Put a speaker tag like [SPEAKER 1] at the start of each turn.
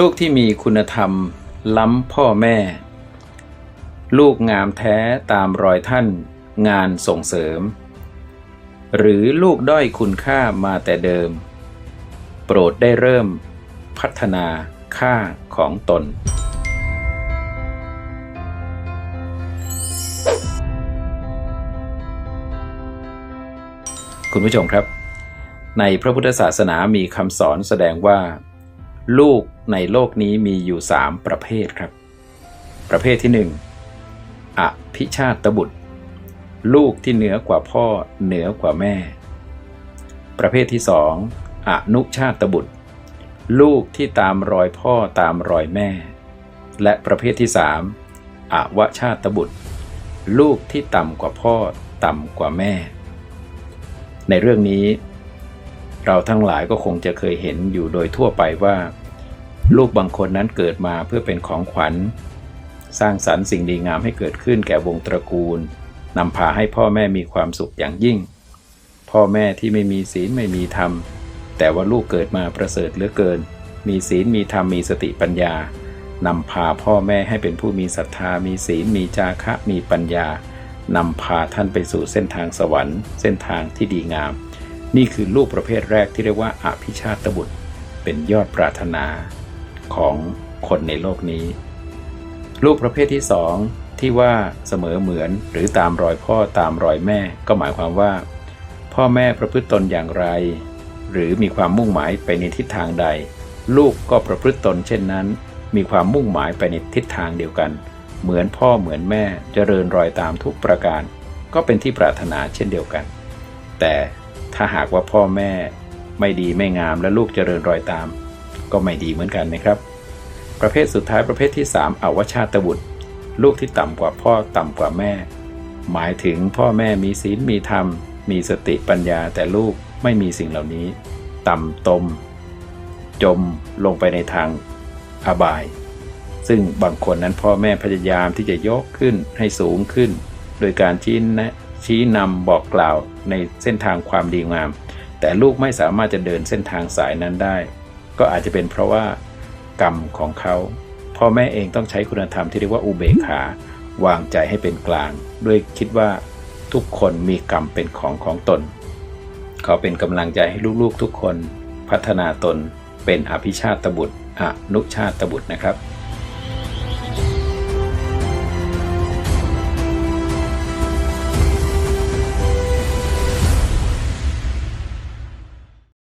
[SPEAKER 1] ลูกที่มีคุณธรรม ล้ำพ่อแม่ ลูกงามแท้ตามรอยท่าน งานส่งเสริม หรือลูกด้อยคุณค่ามาแต่เดิม โปรดได้เริ่ม พัฒนาค่าของตน คุณผู้ชมครับ ในพระพุทธศาสนามีคำสอนแสดงว่า ลูกในโลกนี้มีอยู่สามประเภทครับ ประเภทที่หนึ่งอภิชาตบุตร ลูกที่เหนือกว่าพ่อเหนือกว่าแม่ ประเภทที่สองอนุชาตบุตร ลูกที่ตามรอยพ่อตามรอยแม่ และประเภทที่สามอวชาตบุตร ลูกที่ต่ำกว่าพ่อต่ำกว่าแม่ ในเรื่องนี้ เราทั้งหลายก็คงจะเคยเห็นอยู่โดยทั่วไปว่า ลูกบางคนนั้นเกิดมาเพื่อเป็นของขวัญ สร้างสรรค์สิ่งดีงามให้เกิดขึ้นแก่วงตระกูลนำพาให้พ่อแม่มีความสุขอย่างยิ่ง พ่อแม่ที่ไม่มีศีลไม่มีธรรม แต่ว่าลูกเกิดมาประเสริฐเหลือเกิน มีศีลมีธรรมมีสติปัญญานำพาพ่อแม่ให้เป็นผู้มีศรัทธา มีศีล มีจาคะ มีปัญญานำพาท่านไปสู่เส้นทางสวรรค์ เส้นทางที่ดีงาม นี่คือลูกประเภทแรกที่เรียกว่าอภิชาตบุตร เป็นยอดปรารถนาของคนในโลกนี้ ลูกประเภทที่สองที่ว่าเสมอเหมือนหรือตามรอยพ่อตามรอยแม่ ก็หมายความว่า พ่อแม่ประพฤติตนอย่างไร หรือมีความมุ่งหมายไปในทิศทางใด ลูกก็ประพฤติตนเช่นนั้น มีความมุ่งหมายไปในทิศทางเดียวกัน เหมือนพ่อเหมือนแม่เจริญรอยตามทุกประการ ก็เป็นที่ปรารถนาเช่นเดียวกัน แต่ ถ้าหากว่าพ่อแม่ไม่ดีไม่งามและลูกเจริญรอยตาม ก็ไม่ดีเหมือนกันนะครับ ประเภทสุดท้ายประเภทที่ 3อวชาตบุตร ลูกที่ต่ำกว่าพ่อต่ำกว่าแม่ หมายถึงพ่อแม่มีศีลมีธรรม มีสติปัญญาแต่ลูกไม่มีสิ่งเหล่านี้ ต่ำตม จมลงไปในทางอบาย ซึ่งบางคนนั้นพ่อแม่พยายามที่จะยกขึ้นให้สูงขึ้น โดยการชี้แนะ ชี้นำบอกกล่าวในเส้นทางความดีงาม แต่ลูกไม่สามารถจะเดินเส้นทางสายนั้นได้ ก็อาจจะเป็นเพราะว่ากรรมของเขาพ่อแม่เองต้องใช้คุณธรรมที่เรียกว่าอุเบกขาวางใจให้เป็นกลาง ด้วยคิดว่าทุกคนมีกรรมเป็นของของตน ขอเป็นกำลังใจให้ลูกๆทุกคน พัฒนาตนเป็นอภิชาตบุตรอนุชาตบุตรนะครับ